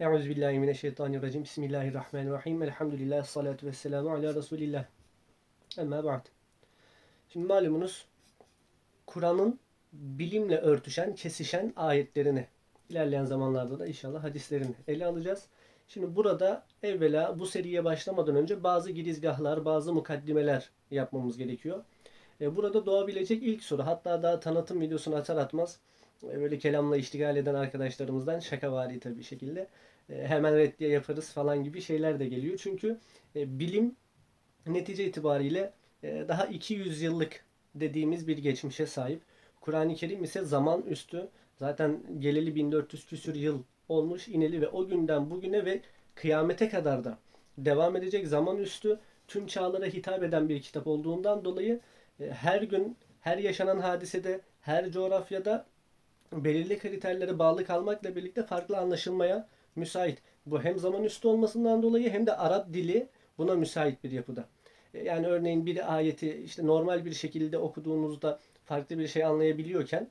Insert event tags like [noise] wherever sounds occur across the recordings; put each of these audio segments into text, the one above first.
Euzubillahimineşşeytanirracim. Bismillahirrahmanirrahim. Elhamdülillah. Salatu vesselamu ala Resulillah. Amma ba'd. Şimdi malumunuz Kur'an'ın bilimle örtüşen, kesişen ayetlerini ilerleyen zamanlarda da inşallah hadislerini ele alacağız. Şimdi burada evvela bu seriye başlamadan önce bazı girizgahlar, bazı mukaddimeler yapmamız gerekiyor. E, Burada doğabilecek ilk soru, hatta daha tanıtım videosunu atar atmaz böyle kelamla iştigal eden arkadaşlarımızdan şakavari tabii şekilde e, hemen reddiye yaparız falan gibi şeyler de geliyor. Çünkü e, bilim netice itibariyle e, daha 200 yıllık dediğimiz bir geçmişe sahip. Kur'an-ı Kerim ise zaman üstü zaten geleli 1400 küsür yıl olmuş ineli ve o günden bugüne ve kıyamete kadar da devam edecek zaman üstü tüm çağlara hitap eden bir kitap olduğundan dolayı e, her gün her yaşanan hadisede her coğrafyada belirli kriterlere bağlı kalmakla birlikte farklı anlaşılmaya müsait. Bu hem zaman üstü olmasından dolayı hem de Arap dili buna müsait bir yapıda. E, Yani örneğin bir ayeti işte normal bir şekilde okuduğunuzda farklı bir şey anlayabiliyorken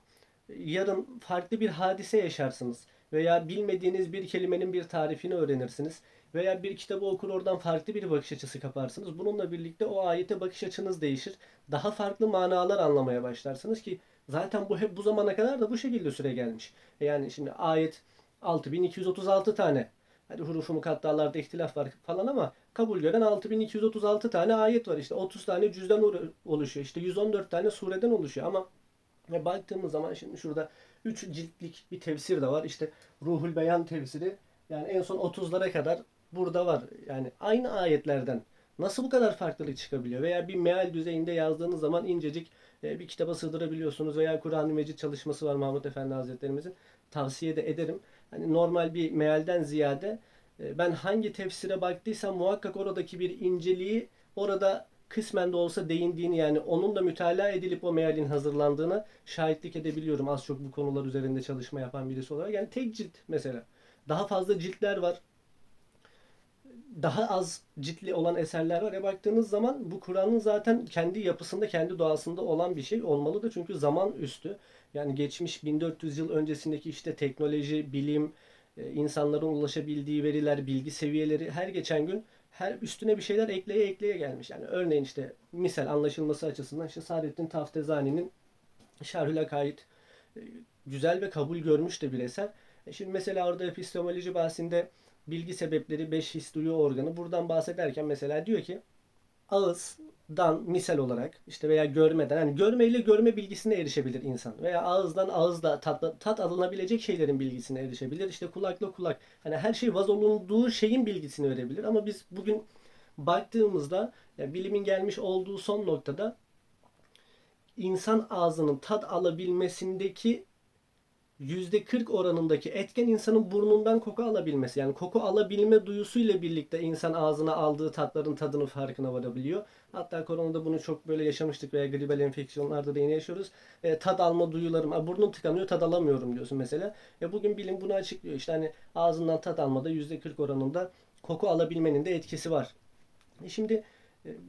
e, yarın farklı bir hadise yaşarsınız veya bilmediğiniz bir kelimenin bir tarifini öğrenirsiniz veya bir kitabı okur oradan farklı bir bakış açısı kaparsınız. Bununla birlikte o ayete bakış açınız değişir. Daha farklı manalar anlamaya başlarsınız ki zaten bu hep bu zamana kadar da bu şekilde süre gelmiş. E Yani şimdi ayet 6236 tane. Hadi hurufu mukattalarda ihtilaf var falan ama kabul gören 6236 tane ayet var. İşte 30 tane cüzden olu- oluşuyor. İşte 114 tane sureden oluşuyor ama ya baktığımız zaman şimdi şurada 3 ciltlik bir tefsir de var. İşte Ruhul Beyan tefsiri yani en son 30'lara kadar burada var. Yani aynı ayetlerden nasıl bu kadar farklılık çıkabiliyor? Veya bir meal düzeyinde yazdığınız zaman incecik e, bir kitaba sığdırabiliyorsunuz veya Kur'an-ı Mecid çalışması var Mahmut Efendi Hazretlerimizin. Tavsiye de ederim. Hani normal bir mealden ziyade e, ben hangi tefsire baktıysam muhakkak oradaki bir inceliği orada kısmen de olsa değindiğini yani onun da mütalaa edilip o mealin hazırlandığına şahitlik edebiliyorum. Az çok bu konular üzerinde çalışma yapan birisi olarak. Yani tek cilt mesela. Daha fazla ciltler var. Daha az ciltli olan eserler var. E baktığınız zaman bu Kur'an'ın zaten kendi yapısında, kendi doğasında olan bir şey olmalıdır. Çünkü zaman üstü. Yani geçmiş 1400 yıl öncesindeki işte teknoloji, bilim, e, insanların ulaşabildiği veriler, bilgi seviyeleri her geçen gün her üstüne bir şeyler ekleye ekleye gelmiş. Yani örneğin işte misal anlaşılması açısından işte Saadettin Taftezani'nin Şerhül Akaid e, güzel ve kabul görmüş de bir eser. E Şimdi mesela orada epistemoloji bahsinde bilgi sebepleri 5 his duyu organı. Buradan bahsederken mesela diyor ki ağızdan misal olarak işte veya görmeden hani görmeyle görme bilgisine erişebilir insan. Veya ağızdan ağızla tat, tat alınabilecek şeylerin bilgisine erişebilir. İşte kulakla kulak hani her şey vaz olunduğu şeyin bilgisini verebilir. Ama biz bugün baktığımızda ya bilimin gelmiş olduğu son noktada insan ağzının tat alabilmesindeki %40 oranındaki etken insanın burnundan koku alabilmesi. Yani koku alabilme duyusuyla birlikte insan ağzına aldığı tatların tadının farkına varabiliyor. Hatta koronada bunu çok böyle yaşamıştık veya gribal enfeksiyonlarda da yine yaşıyoruz. E, tad alma duyularım, "Aa, burnum tıkanıyor tad alamıyorum diyorsun mesela. E, bugün bilim bunu açıklıyor. İşte hani ağzından tat almada %40 oranında koku alabilmenin de etkisi var. E, Şimdi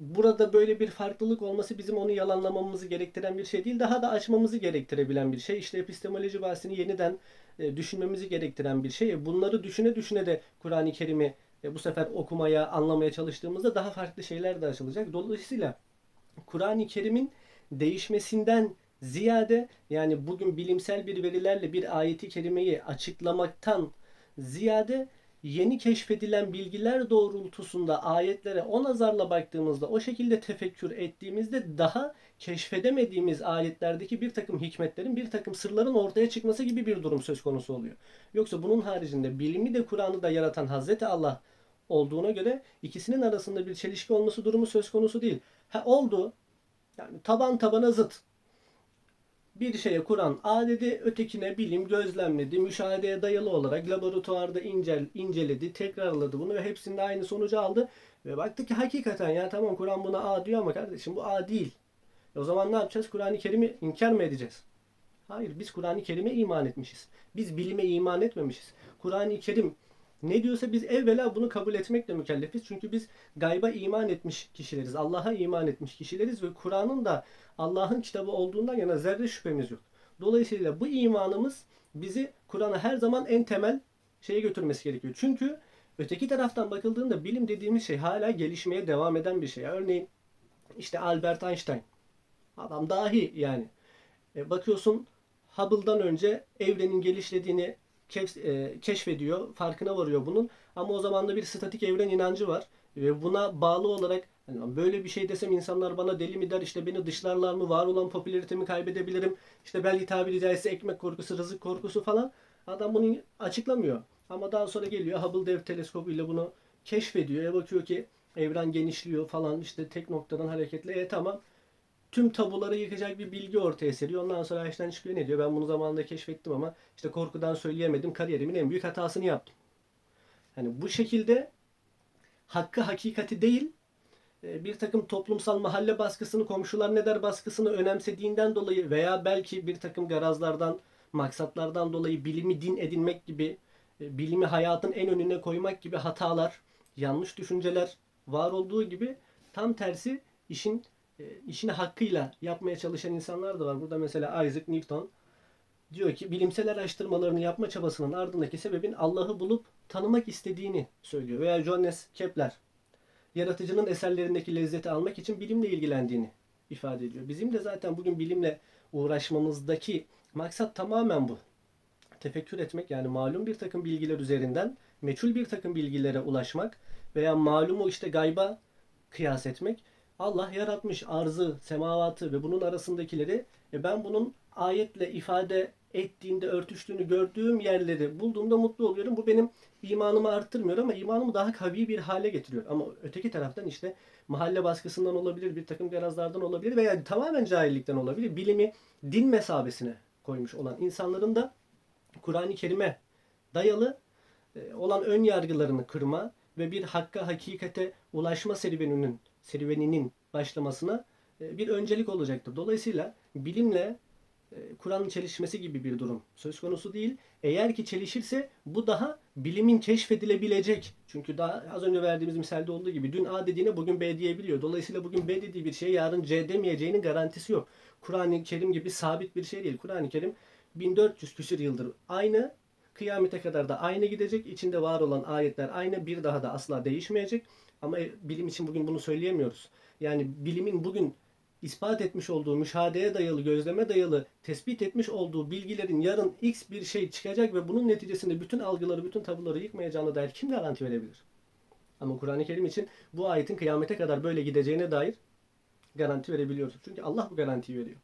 burada böyle bir farklılık olması bizim onu yalanlamamızı gerektiren bir şey değil. Daha da açmamızı gerektirebilen bir şey. İşte epistemoloji bahsini yeniden e, düşünmemizi gerektiren bir şey. E, Bunları düşüne düşüne de Kur'an-ı Kerim'i e, bu sefer okumaya, anlamaya çalıştığımızda daha farklı şeyler de açılacak. Dolayısıyla Kur'an-ı Kerim'in değişmesinden ziyade yani bugün bilimsel bir verilerle bir ayeti kerimeyi açıklamaktan ziyade yeni keşfedilen bilgiler doğrultusunda ayetlere o nazarla baktığımızda o şekilde tefekkür ettiğimizde daha keşfedemediğimiz ayetlerdeki bir takım hikmetlerin bir takım sırların ortaya çıkması gibi bir durum söz konusu oluyor. Yoksa bunun haricinde bilimi de Kur'an'ı da yaratan Hazreti Allah olduğuna göre ikisinin arasında bir çelişki olması durumu söz konusu değil. Ha oldu. Yani taban tabana zıt. Bir şeye Kur'an A dedi, ötekine bilim gözlemledi, müşahedeye dayalı olarak laboratuvarda incel, inceledi, tekrarladı bunu ve hepsinde aynı sonucu aldı. Ve baktı ki hakikaten ya tamam Kur'an buna A diyor ama kardeşim bu A değil. E o zaman ne yapacağız? Kur'an-ı Kerim'i inkar mı edeceğiz? Hayır, biz Kur'an-ı Kerim'e iman etmişiz. Biz bilime iman etmemişiz. Kur'an-ı Kerim ne diyorsa biz evvela bunu kabul etmekle mükellefiz. Çünkü biz gayba iman etmiş kişileriz. Allah'a iman etmiş kişileriz ve Kur'an'ın da Allah'ın kitabı olduğundan yana zerre şüphemiz yok. Dolayısıyla bu imanımız bizi Kur'an'a her zaman en temel şeye götürmesi gerekiyor. Çünkü öteki taraftan bakıldığında bilim dediğimiz şey hala gelişmeye devam eden bir şey. Örneğin işte Albert Einstein. Adam dahi yani. E, bakıyorsun Hubble'dan önce evrenin e, keşfediyor, farkına varıyor bunun. Ama o zaman da bir statik evren inancı var. Ve buna bağlı olarak hani böyle bir şey desem insanlar bana deli mi der, işte beni dışlarlar mı, var olan popülaritemi kaybedebilirim. İşte belki tabiri caizse ekmek korkusu, rızık korkusu falan. Adam bunu açıklamıyor. Ama daha sonra geliyor Hubble Dev Teleskobu ile bunu keşfediyor. E bakıyor ki evren genişliyor falan işte tek noktadan hareketle. E tamam tüm tabuları yıkacak bir bilgi ortaya seriyor. Ondan sonra Einstein çıkıyor ne diyor? Ben bunu zamanında keşfettim ama işte korkudan söyleyemedim. Kariyerimin en büyük hatasını yaptım. Hani bu şekilde hakkı hakikati değil e, bir takım toplumsal mahalle baskısını, komşular ne der baskısını önemsediğinden dolayı veya belki bir takım garazlardan, maksatlardan dolayı bilimi din edinmek gibi, e, bilimi hayatın en önüne koymak gibi hatalar, yanlış düşünceler var olduğu gibi tam tersi işin işini hakkıyla yapmaya çalışan insanlar da var. Burada mesela Isaac Newton diyor ki bilimsel araştırmalarını yapma çabasının ardındaki sebebin Allah'ı bulup tanımak istediğini söylüyor. Veya Johannes Kepler yaratıcının eserlerindeki lezzeti almak için bilimle ilgilendiğini ifade ediyor. Bizim de zaten bugün bilimle uğraşmamızdaki maksat tamamen bu. Tefekkür etmek yani malum bir takım bilgiler üzerinden meçhul bir takım bilgilere ulaşmak veya malumu işte gayba kıyas etmek. Allah yaratmış arzı, semavatı ve bunun arasındakileri e ben bunun ayetle ifade ettiğinde örtüştüğünü gördüğüm yerleri bulduğumda mutlu oluyorum. Bu benim imanımı arttırmıyor ama imanımı daha kavi bir hale getiriyor. Ama öteki taraftan işte mahalle baskısından olabilir, bir takım garazlardan olabilir veya tamamen cahillikten olabilir. Bilimi din mesabesine koymuş olan insanların da Kur'an-ı Kerim'e dayalı e, olan ön yargılarını kırma ve bir hakka, hakikate ulaşma serüveninin serüveninin başlamasına e, bir öncelik olacaktır. Dolayısıyla bilimle e, Kur'an'ın çelişmesi gibi bir durum söz konusu değil. Eğer ki çelişirse bu daha bilimin keşfedilebilecek. Çünkü daha az önce verdiğimiz misalde olduğu gibi dün A dediğine bugün B diyebiliyor. Dolayısıyla bugün B dediği bir şey yarın C demeyeceğinin garantisi yok. Kur'an-ı Kerim gibi sabit bir şey değil. Kur'an-ı Kerim 1400 küsür yıldır aynı. Kıyamete kadar da aynı gidecek. İçinde var olan ayetler aynı. Bir daha da asla değişmeyecek. Ama e, bilim için bugün bunu söyleyemiyoruz. Yani bilimin bugün ispat etmiş olduğu, müşahedeye dayalı, gözleme dayalı, tespit etmiş olduğu bilgilerin yarın X bir şey çıkacak ve bunun neticesinde bütün algıları, bütün tabuları yıkmayacağına dair kim garanti verebilir? Ama Kur'an-ı Kerim için bu ayetin kıyamete kadar böyle gideceğine dair garanti verebiliyoruz. Çünkü Allah bu garantiyi veriyor.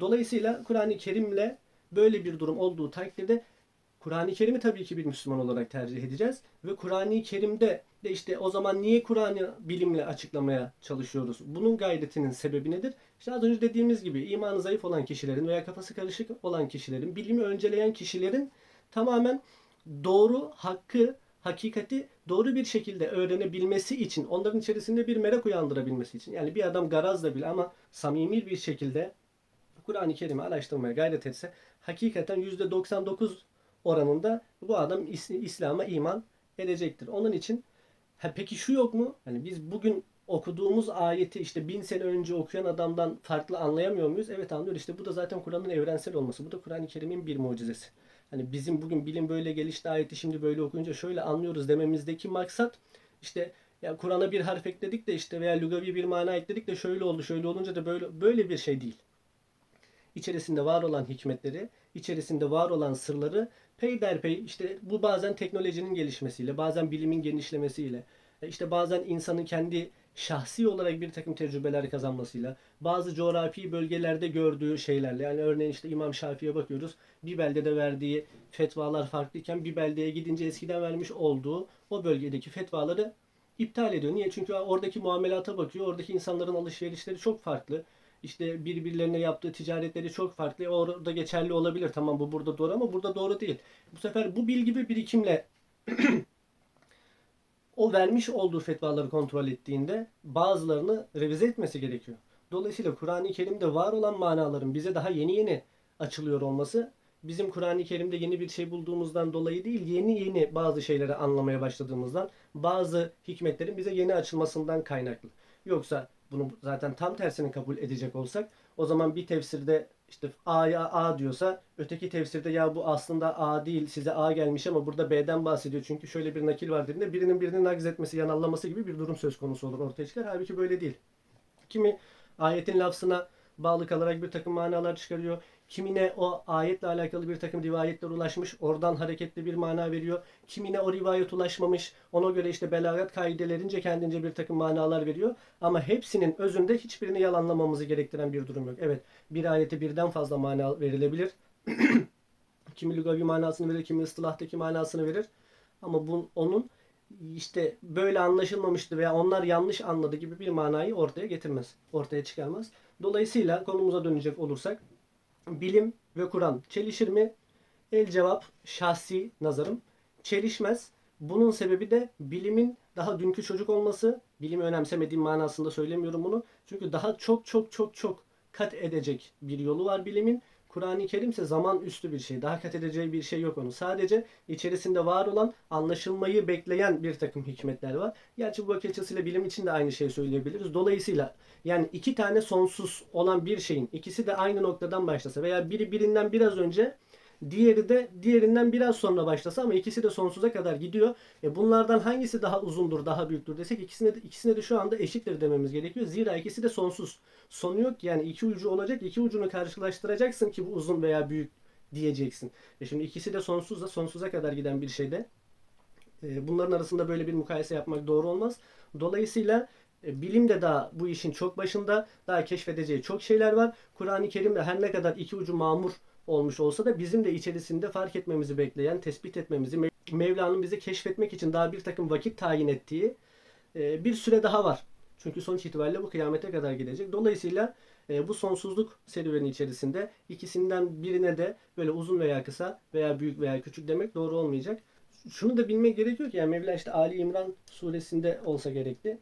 Dolayısıyla Kur'an-ı Kerim'le böyle bir durum olduğu takdirde Kur'an-ı Kerim'i tabii ki bir Müslüman olarak tercih edeceğiz. Ve Kur'an-ı Kerim'de de işte o zaman niye Kur'an'ı bilimle açıklamaya çalışıyoruz? Bunun gayretinin sebebi nedir? İşte az önce dediğimiz gibi imanı zayıf olan kişilerin veya kafası karışık olan kişilerin, bilimi önceleyen kişilerin tamamen doğru, hakkı, hakikati doğru bir şekilde öğrenebilmesi için, onların içerisinde bir merak uyandırabilmesi için. Yani bir adam garazla bile ama samimi bir şekilde Kur'an-ı Kerim'i araştırmaya gayret etse hakikaten %99 oranında bu adam İs- İslam'a iman edecektir. Onun için ha peki şu yok mu? Hani biz bugün okuduğumuz ayeti işte bin sene önce okuyan adamdan farklı anlayamıyor muyuz? Evet anlıyoruz. İşte bu da zaten Kur'an'ın evrensel olması. Bu da Kur'an-ı Kerim'in bir mucizesi. Hani bizim bugün bilim böyle gelişti ayeti şimdi böyle okuyunca şöyle anlıyoruz dememizdeki maksat işte ya Kur'an'a bir harf ekledik de işte veya lugavi bir mana ekledik de şöyle oldu şöyle olunca da böyle böyle bir şey değil. İçerisinde var olan hikmetleri, içerisinde var olan sırları peyderpey işte bu bazen teknolojinin gelişmesiyle, bazen bilimin genişlemesiyle, e, işte bazen insanın kendi şahsi olarak bir takım tecrübeler kazanmasıyla, bazı coğrafi bölgelerde gördüğü şeylerle, yani örneğin işte İmam Şafii'ye bakıyoruz, bir beldede verdiği fetvalar farklıyken bir beldeye gidince eskiden vermiş olduğu o bölgedeki fetvaları iptal ediyor. Niye? Çünkü oradaki muamelata bakıyor, oradaki insanların alışverişleri çok farklı. İşte birbirlerine yaptığı ticaretleri çok farklı. Orada geçerli olabilir. Tamam bu burada doğru ama burada doğru değil. Bu sefer bu bilgi ve birikimle [clears throat] o vermiş olduğu fetvaları kontrol ettiğinde bazılarını revize etmesi gerekiyor. Dolayısıyla Kur'an-ı Kerim'de var olan manaların bize daha yeni yeni açılıyor olması bizim Kur'an-ı Kerim'de yeni bir şey bulduğumuzdan dolayı değil, yeni yeni bazı şeyleri anlamaya başladığımızdan, bazı hikmetlerin bize yeni açılmasından kaynaklı. Yoksa bunu zaten tam tersini kabul edecek olsak o zaman bir tefsirde işte A'ya A diyorsa öteki tefsirde ya bu aslında A değil size A gelmiş ama burada B'den bahsediyor. Çünkü şöyle bir nakil var dediğinde birinin birini nakz etmesi, yanallaması gibi bir durum söz konusu olur ortaya çıkar. Halbuki böyle değil. Kimi ayetin lafzına bağlı kalarak bir takım manalar çıkarıyor. Kimine o ayetle alakalı bir takım rivayetler ulaşmış, oradan hareketli bir mana veriyor. Kimine o rivayet ulaşmamış, ona göre işte belagat kaidelerince kendince bir takım manalar veriyor. Ama hepsinin özünde hiçbirini yalanlamamızı gerektiren bir durum yok. Evet, bir ayete birden fazla mana verilebilir. [clears throat] kimi lügavi manasını verir, kimi ıstılahtaki manasını verir. Ama bu onun işte böyle anlaşılmamıştı veya onlar yanlış anladı gibi bir manayı ortaya getirmez. Ortaya çıkarmaz. Dolayısıyla konumuza dönecek olursak bilim ve Kur'an çelişir mi? El cevap şahsi nazarım çelişmez. Bunun sebebi de bilimin daha dünkü çocuk olması. Bilimi önemsemediğim manasında söylemiyorum bunu. Çünkü daha çok çok çok çok kat edecek bir yolu var bilimin. Kur'an-ı Kerim ise zaman üstü bir şey. Daha kat edeceği bir şey yok onun. Sadece içerisinde var olan anlaşılmayı bekleyen bir takım hikmetler var. Gerçi bu bakış açısıyla bilim için de aynı şeyi söyleyebiliriz. Dolayısıyla yani iki tane sonsuz olan bir şeyin ikisi de aynı noktadan başlasa veya biri birinden biraz önce diğeri de diğerinden biraz sonra başlasa ama ikisi de sonsuza kadar gidiyor. E bunlardan hangisi daha uzundur, daha büyüktür desek ikisine de, ikisine de şu anda eşittir dememiz gerekiyor. Zira ikisi de sonsuz. Sonu yok yani iki ucu olacak. iki ucunu karşılaştıracaksın ki bu uzun veya büyük diyeceksin. E şimdi ikisi de sonsuzda sonsuza kadar giden bir şeyde. E, bunların arasında böyle bir mukayese yapmak doğru olmaz. Dolayısıyla e, bilim de daha bu işin çok başında. Daha keşfedeceği çok şeyler var. Kur'an-ı Kerim'de her ne kadar iki ucu mamur olmuş olsa da bizim de içerisinde fark etmemizi bekleyen, tespit etmemizi, Mev- Mevla'nın bizi keşfetmek için daha bir takım vakit tayin ettiği e, bir süre daha var. Çünkü sonuç itibariyle bu kıyamete kadar gidecek. Dolayısıyla e, bu sonsuzluk serüveni içerisinde ikisinden birine de böyle uzun veya kısa veya büyük veya küçük demek doğru olmayacak. Şunu da bilmek gerekiyor ki yani Mevla işte Ali İmran suresinde olsa gerekli.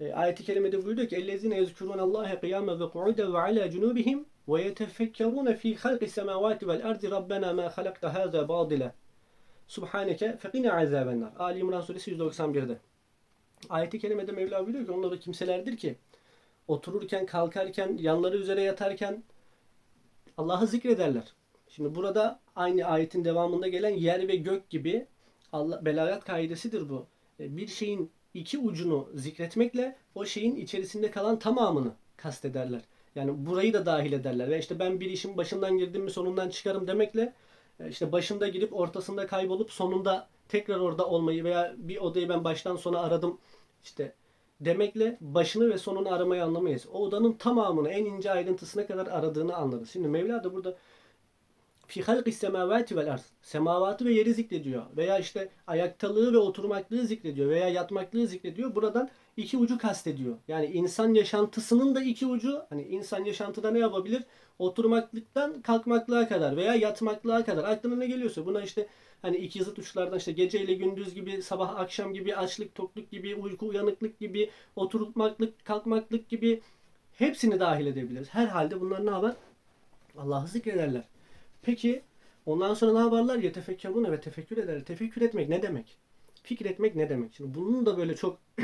E, ayet-i kerimede buyuruyor ki اَلَّذِينَ يَذْكُرُونَ اللّٰهَ قِيَامًا وَقُعُودًا وَعَلَى جُنُوبِهِمْ وَيَتَفَكَّرُونَ فِي خَلْقِ السَّمَاوَاتِ وَالْأَرْضِ رَبَّنَا مَا خَلَقْتَ هَذَا بَاطِلًا Subhaneke fekine azabennar. Ali İmran suresi 191'de. Ayet-i kerimede Mevla buyuruyor ki onlar o kimselerdir ki otururken, kalkarken, yanları üzere yatarken Allah'ı zikrederler. Şimdi burada aynı ayetin devamında gelen yer ve gök gibi Allah, belagat kaidesidir bu. E, Bir şeyin iki ucunu zikretmekle o şeyin içerisinde kalan tamamını kastederler. Yani burayı da dahil ederler. Ve işte ben bir işin başından girdim mi sonundan çıkarım demekle e, işte başında girip ortasında kaybolup sonunda tekrar orada olmayı veya bir odayı ben baştan sona aradım işte demekle başını ve sonunu aramayı anlamayız. O odanın tamamını en ince ayrıntısına kadar aradığını anlarız. Şimdi Mevla da burada fi halqis semavati vel ard. Semavatı ve yeri zikrediyor. Veya işte ayaktalığı ve oturmaklığı zikrediyor. Veya yatmaklığı zikrediyor. Buradan iki ucu kastediyor. Yani insan yaşantısının da iki ucu. Hani insan yaşantıda ne yapabilir? Oturmaklıktan kalkmaklığa kadar veya yatmaklığa kadar. Aklına ne geliyorsa buna işte hani iki zıt uçlardan işte gece ile gündüz gibi, sabah akşam gibi, açlık tokluk gibi, uyku uyanıklık gibi, oturmaklık, kalkmaklık gibi hepsini dahil edebiliriz. Herhalde bunlar ne yapar? Allah'ı zikrederler. Peki ondan sonra ne yaparlar? Yetefekkerune ve tefekkür ederler. Tefekkür etmek ne demek? Fikretmek ne demek? Şimdi bunun da böyle çok [clears throat]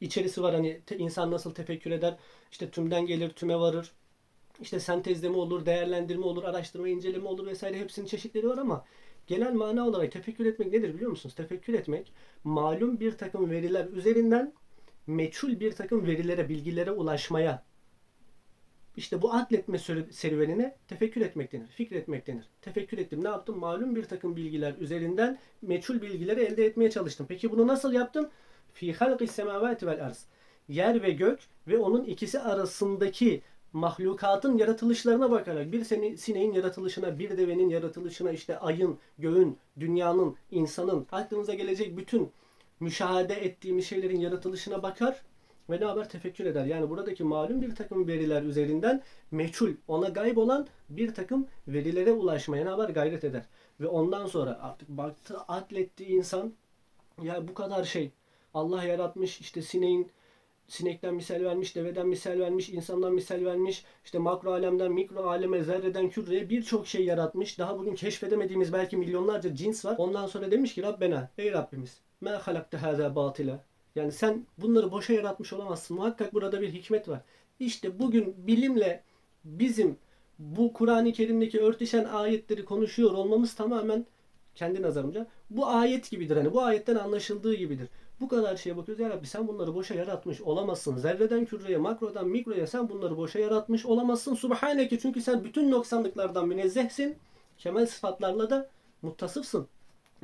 içerisi var. Hani te- insan nasıl tefekkür eder? İşte tümden gelir, tüme varır. İşte sentezleme olur, değerlendirme olur, araştırma, inceleme olur vesaire hepsinin çeşitleri var ama genel mana olarak tefekkür etmek nedir biliyor musunuz? Tefekkür etmek malum bir takım veriler üzerinden meçhul bir takım verilere, bilgilere ulaşmaya işte bu akletme sürü- serüvenine tefekkür etmek denir, fikretmek denir. Tefekkür ettim. Ne yaptım? Malum bir takım bilgiler üzerinden meçhul bilgileri elde etmeye çalıştım. Peki bunu nasıl yaptım? Fi halqis semavati vel arz. Yer ve gök ve onun ikisi arasındaki mahlukatın yaratılışlarına bakarak bir sene, sineğin yaratılışına, bir devenin yaratılışına, işte ayın, göğün, dünyanın, insanın, aklınıza gelecek bütün müşahede ettiğimiz şeylerin yaratılışına bakar ve ne haber tefekkür eder. Yani buradaki malum bir takım veriler üzerinden meçhul, ona gayb olan bir takım verilere ulaşmaya ne haber gayret eder. Ve ondan sonra artık baktı, akletti insan ya bu kadar şey Allah yaratmış işte sineğin sinekten misal vermiş, deveden misal vermiş, insandan misal vermiş, işte makro alemden mikro aleme, zerreden küreye birçok şey yaratmış. Daha bugün keşfedemediğimiz belki milyonlarca cins var. Ondan sonra demiş ki Rabbena, ey Rabbimiz, ma halakte hâzâ batila. Yani sen bunları boşa yaratmış olamazsın. Muhakkak burada bir hikmet var. İşte bugün bilimle bizim bu Kur'an-ı Kerim'deki örtüşen ayetleri konuşuyor olmamız tamamen kendi nazarımca bu ayet gibidir. Hani bu ayetten anlaşıldığı gibidir. Bu kadar şeye bakıyoruz. Ya Rabbi sen bunları boşa yaratmış olamazsın. Zerreden küreye, makrodan mikroya sen bunları boşa yaratmış olamazsın. Subhaneke çünkü sen bütün noksanlıklardan münezzehsin. Kemal sıfatlarla da muttasıfsın.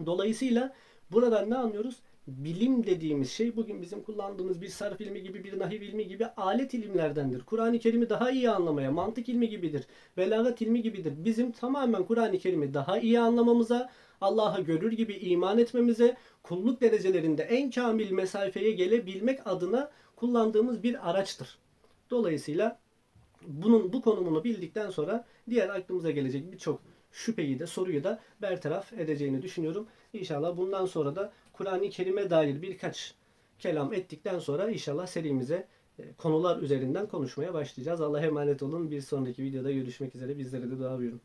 Dolayısıyla buradan ne anlıyoruz? Bilim dediğimiz şey bugün bizim kullandığımız bir sarf ilmi gibi, bir nahiv ilmi gibi alet ilimlerdendir. Kur'an-ı Kerim'i daha iyi anlamaya, mantık ilmi gibidir, belagat ilmi gibidir. Bizim tamamen Kur'an-ı Kerim'i daha iyi anlamamıza, Allah'ı görür gibi iman etmemize, kulluk derecelerinde en kamil mesafeye gelebilmek adına kullandığımız bir araçtır. Dolayısıyla bunun bu konumunu bildikten sonra diğer aklımıza gelecek birçok şüpheyi de soruyu da bertaraf edeceğini düşünüyorum. İnşallah bundan sonra da Kur'an-ı Kerim'e dair birkaç kelam ettikten sonra inşallah serimize e, konular üzerinden konuşmaya başlayacağız. Allah'a emanet olun. Bir sonraki videoda görüşmek üzere. Bizlere de dua buyurun.